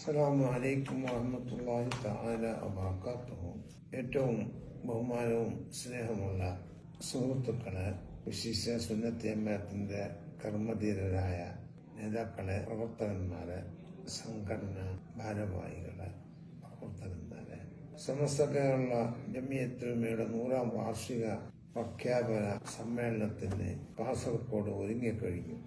അസ്സലാമു അലൈക്കും വാഹമത്തല്ലാഹി താല വബറകാതുഹു ഏറ്റവും ബഹുമാനവും സ്നേഹമുള്ള സുഹൃത്തുക്കളെ വിശിഷ്ട സുന്നത്തി അമ്മത്തിന്റെ കർമ്മധീരരായ നേതാക്കളെ പ്രവർത്തകന്മാരെ സംഘടന ഭാരവാഹികളെ പ്രവർത്തകന്മാരെ. സമസ്ത കേരള ജമിയത്തുമയുടെ നൂറാം വാർഷിക പ്രഖ്യാപന സമ്മേളനത്തിന് കാസർഗോഡ് ഒരുങ്ങിക്കഴിഞ്ഞു.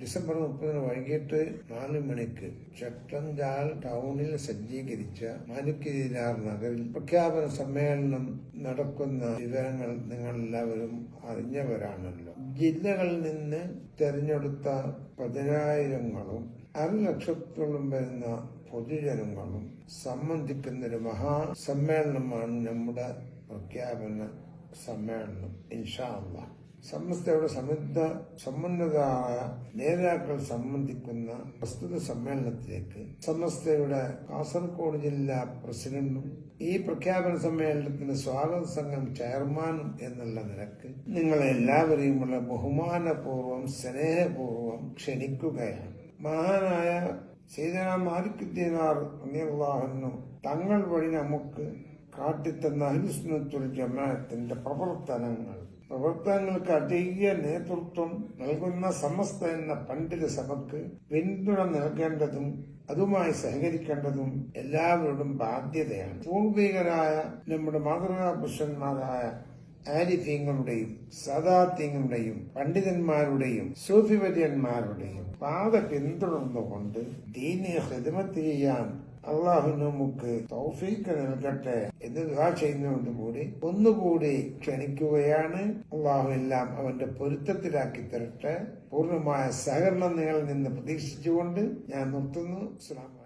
ഡിസംബർ മുപ്പതിന് വൈകിട്ട് നാല് മണിക്ക് ചട്ടഞ്ചാൽ ടൗണിൽ സജ്ജീകരിച്ച മാനുക്കിരിലാർ നഗറിൽ പ്രഖ്യാപന സമ്മേളനം നടക്കുന്ന വിവരങ്ങൾ നിങ്ങൾ എല്ലാവരും അറിഞ്ഞവരാണല്ലോ. ജില്ലകളിൽ നിന്ന് തെരഞ്ഞെടുത്ത പതിനായിരങ്ങളും അരലക്ഷത്തോളം വരുന്ന പൊതുജനങ്ങളും സംബന്ധിക്കുന്ന ഒരു മഹാസമ്മേളനമാണ് നമ്മുടെ പ്രഖ്യാപന സമ്മേളനം ഇൻഷാ അള്ളാഹ് സമസ്തയുടെ സന്നദ്ധ സമുന്നതരായ നേതാക്കൾ സംബന്ധിക്കുന്ന പ്രസ്തുത സമ്മേളനത്തിലേക്ക് സമസ്തയുടെ കാസർഗോഡ് ജില്ലാ പ്രസിഡന്റും ഈ പ്രഖ്യാപന സമ്മേളനത്തിന് സ്വാഗത സംഘം ചെയർമാനും എന്നുള്ള നിലയ്ക്ക് നിങ്ങളെ എല്ലാവരെയുമുള്ള ബഹുമാനപൂർവം സ്നേഹപൂർവം ക്ഷണിക്കുകയാണ്. മഹാനായ സീതന മാലിക്കുദ്ദീനാർ അള്ളാഹുന്നു തങ്ങൾ വഴി നമുക്ക് കാട്ടിത്തന്ന അഹിസ്നത്തുൽ ജമാഅത്തിന്റെ പ്രവർത്തനങ്ങൾ പ്രവർത്തനങ്ങൾക്ക് അധിക നേതൃത്വം നൽകുന്ന സമസ്ത എന്ന പണ്ഡിത സഭക്ക് പിന്തുണ നൽകേണ്ടതും അതുമായി സഹകരിക്കേണ്ടതും എല്ലാവരോടും ബാധ്യതയാണ്. പൂർവികരായ നമ്മുടെ മാതൃകാ പുരുഷന്മാരായ ആരിഫീങ്ങളുടെയും സദാത്യങ്ങളുടെയും പണ്ഡിതന്മാരുടെയും സൂഫിവര്യന്മാരുടെയും പാത പിന്തുടർന്നുകൊണ്ട് ദീനീയ ഹൃദമത്തിൽ ചെയ്യാൻ അള്ളാഹു നമുക്ക് തൗഫീക്ക് നൽകട്ടെ എന്ന് ദുആ ചെയ്യുന്നതോടുകൂടി ഒന്നുകൂടി ക്ഷണിക്കുകയാണ്. അള്ളാഹു എല്ലാം അവന്റെ പൊരുത്തത്തിലാക്കി തരട്ടെ. പൂർണമായ സഹകരണം നിങ്ങളിൽ നിന്ന് പ്രതീക്ഷിച്ചുകൊണ്ട് ഞാൻ നിർത്തുന്നു. അസ്സലാമു